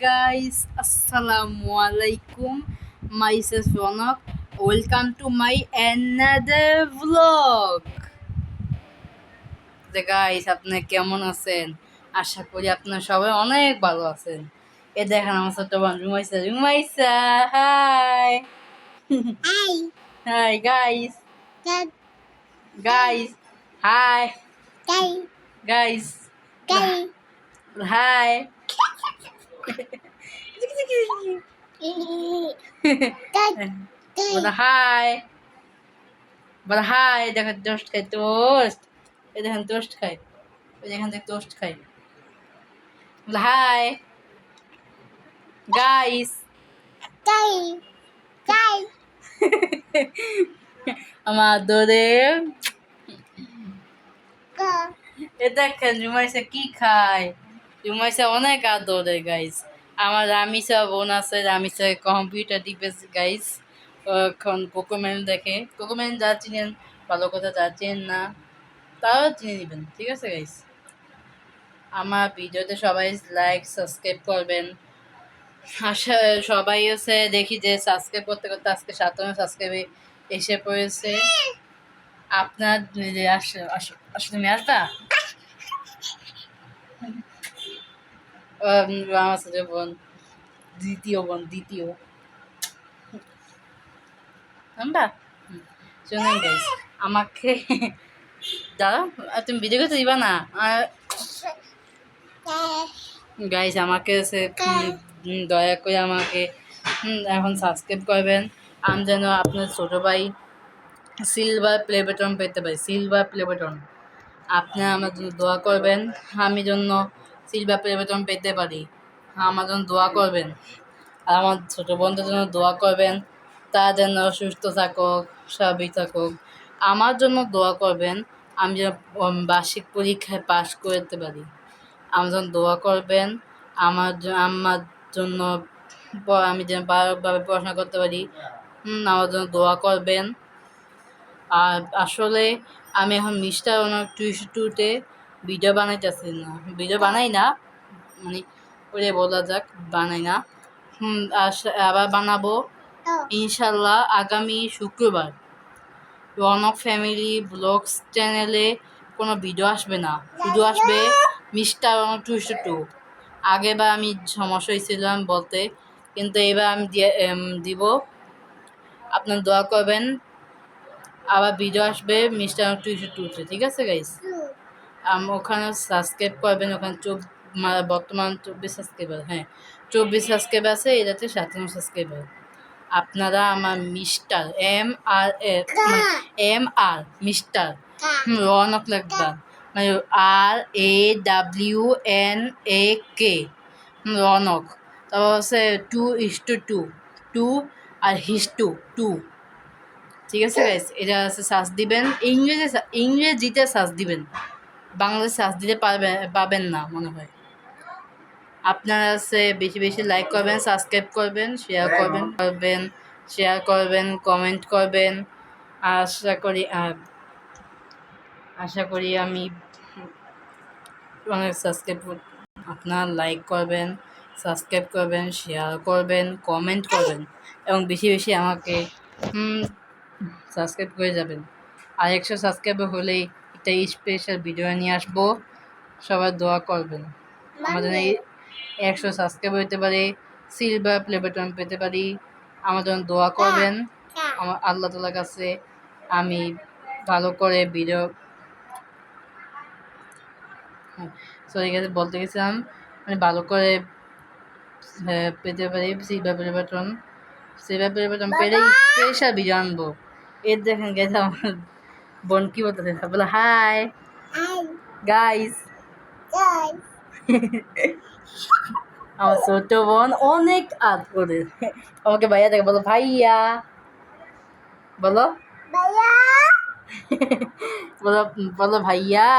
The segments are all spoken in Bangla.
guys assalamu alaikum myself Ronak welcome to my another vlog তো গাইস আপনি কেমন আছেন আশা করি আপনার সবাই অনেক ভালো আছেন এ দেখেন আমার ছোট্ট বোন Rumaisa Rumaisa hi. Hi guys. Guys hi. Guys. Hi. বলো, হাই বলো, হাই দেখেন টোস্ট খাই টোস্ট এই দেখেন টোস্ট খাই ওই যেখান থেকে টোস্ট খাই বলো, হাই গাইস Daddy. Daddy. আমার দোরে Go. এ দেখেন রুমাইসা কি খায় রুমাইসা অনেক আদরে গাইস আমার রামিসা বোন আছে রামিসা কম্পিউটার দিবে গাইস এখন কোকোমেন দেখে। কোকোমেন যা চিনেন, ভালো কথা যা চেনেন না, তাও চিনে নেবেন, ঠিক আছে গাইস আমার ভিডিওতে সবাই লাইক সাবস্ক্রাইব করবেন। আশা, সবাই হচ্ছে দেখি যে সাবস্ক্রাইব করতে করতে আজকে সাতান্ন সাবস্ক্রাইবে এসে পড়েছে। আপনার যে আসো আসো আসো, তুমি আসবা? আমার সাথে বোন দ্বিতীয় বোন দ্বিতীয় আমরা শুনুন গাইস আমাকে দাদা তুমি ভিডিও করতে দিবা না. গাইস আমাকে সে দয়া করে আমাকে এখন সাবস্ক্রাইব করবেন আমি যেন আপনার ছোটো ভাই সিলভার প্লে বাটন পেতে পারি সিলভার প্লে বাটন আপনি আমার জন্য দোয়া করবেন আমি জন্য সিলভার বাটন পেতে পারি। আমার জন্য দোয়া করবেন। আর আমার ছোটো বোনদের জন্য দোয়া করবেন। তা যেন সুস্থ থাকুক, স্বাভাবিক থাকুক। আমার জন্য দোয়া করবেন, আমি যেন বার্ষিক পরীক্ষায় পাশ করতে পারি। আমার জন্য দোয়া করবেন, আমার আমার জন্য আমি যেন ভালোভাবে পড়াশোনা করতে পারি। আমার জন্য দোয়া করবেন। আর আসলে আমি এখন মিস্টার অনেক টুইস টুতে ভিডিও বানাইতেছি না। ভিডিও বানাই না মানে ওরে বলা যাক বানাই না। হুম আবার বানাবো. ইনশাল্লাহ আগামী শুক্রবার রনক ফ্যামিলি ব্লগস চ্যানেলে কোনো ভিডিও আসবে না। শুধু আসবে মিস্টার রনক টু। টু আগেবার আমি সমস্যা হয়েছিলাম বলতে কিন্তু এবার আমি দিয়ে দিব। আপনার দোয়া করবেন। আবার ভিডিও আসবে মিস্টার রনক টু টুতে ঠিক আছে গাইস ওখানে সাবস্ক্রাইব করবেন ওখানে মা- বর্তমান চব্বিশ সাবস্ক্রাইবার হ্যাঁ চব্বিশ সাবস্ক্রাইবার আছে এটাতে সাতান্ন সাবস্ক্রাইবার আপনারা আমার mister M R M R mister Ronak লাগবা মানে R A W N A K Ronak. তারপর হচ্ছে two is two two two R his two two ঠিক আছে গাইস এটা হচ্ছে সার্চ দিবেন ইংরেজি ইংরেজিতে সার্চ দিবেন। বাংলাতে সার্চ দিতে পারবেন পাবেন না মনে হয়। আপনারা হচ্ছে বেশি বেশি লাইক করবেন সাবস্ক্রাইব করবেন শেয়ার করবেন করবেন শেয়ার করবেন কমেন্ট করবেন। আশা করি আর আশা করি আমি অনেক সাবস্ক্রাইব আপনার লাইক করবেন সাবস্ক্রাইব করবেন শেয়ার করবেন কমেন্ট করবেন। এবং বেশি বেশি আমাকে সাবস্ক্রাইব করে যাবেন। আর একশো সাবস্ক্রাইব হলেই একটা স্পেশাল ভিডিও নিয়ে আসব। সবাই দোয়া করবেন। আমাদের এই একশো সাবস্ক্রাইব হতে পারে সিলভার প্লে বাটন পেতে পারি। আমার জন্য দোয়া করবেন। আমার আল্লাহ তালার কাছে আমি ভালো করে ভিডিও সরি গেছে বলতে গেছিলাম মানে ভালো করে হ্যাঁ, পেতে পারি silver play button silver play button পেলে স্পেশাল ভিডিও আনব। এর দেখেন গেছে আমার বোন কি বলতেছে? বলে হাই। গাইস আমার ছোট বোন অনেক আদ করে আমাকে ভাইয়া দেখে বলো ভাইয়া। বলো। বলো বলো ভাইয়া।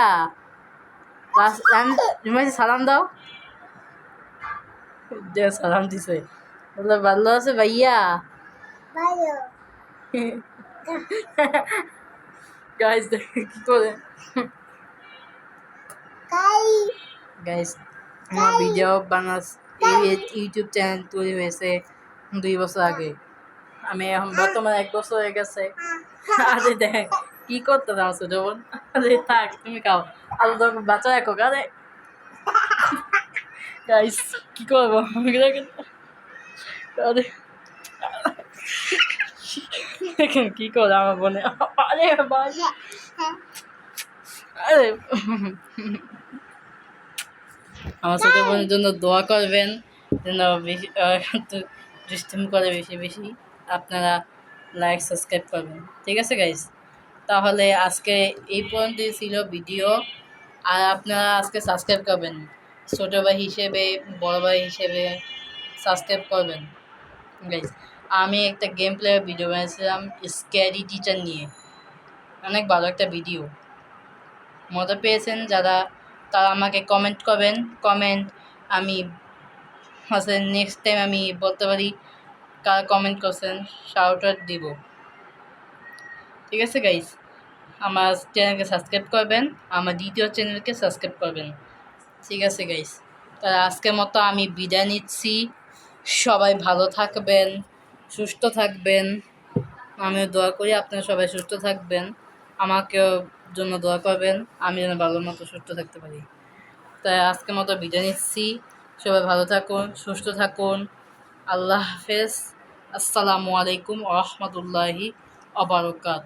তুমি সালাম দাও। সালাম দিছে। বলো ভালো আছে ভাইয়া. গাইস কি করে. গাইস আমার ভিডিও বানাস এই ইউটিউব চ্যানেল তৈরি হয়েছে দুই বছর আগে আমি এখন বর্তমানে এক বছর হয়ে গেছে আরে দেখ কি করতে আমার ছোট বোন আরে থাক তুমি খাও আলু তো বাচ্চা রাখো আরে গাইস কি করব আরে কি করে আমার বোনে আরে ভাই আরে আমার ছোট বোনের জন্য দোয়া করবেন, যেন বেশি দুষ্টিম করে বেশি বেশি আপনারা লাইক সাবস্ক্রাইব করবেন। ঠিক আছে গাইস তাহলে আজকে এই পর্যন্তই ছিল ভিডিও। আর আপনারা আজকে সাবস্ক্রাইব করবেন, ছোটো ভাই হিসেবে, বড় ভাই হিসেবে সাবস্ক্রাইব করবেন। গাইস আমি একটা গেম প্লে ভিডিও বানিয়েছিলাম স্ক্যারি টিচার নিয়ে। অনেক ভালো একটা ভিডিও মজা পেয়েছেন যারা, তারা আমাকে কমেন্ট করবেন। কমেন্ট আমি, হচ্ছে নেক্সট টাইম আমি বলতে পারি কারা কমেন্ট করছেন শাউট আউট দিব। ঠিক আছে গাইস আমার চ্যানেলকে সাবস্ক্রাইব করবেন, আমার দ্বিতীয় চ্যানেলকে সাবস্ক্রাইব করবেন। ঠিক আছে গাইস তাহলে আজকের মতো আমি বিদায় নিচ্ছি। সবাই ভালো থাকবেন। সুস্থ থাকবেন। আমিও দোয়া করি, আপনারা সবাই সুস্থ থাকবেন। আমাকেও জন্য দোয়া করবেন, আমি যেন ভালোর মতো সুস্থ থাকতে পারি। তাই আজকের মতো বিদায় নিচ্ছি। সবাই ভালো থাকুন, সুস্থ থাকুন। আল্লাহ হাফেজ। আসসালামু আলাইকুম রহমতুল্লাহি আবরকাত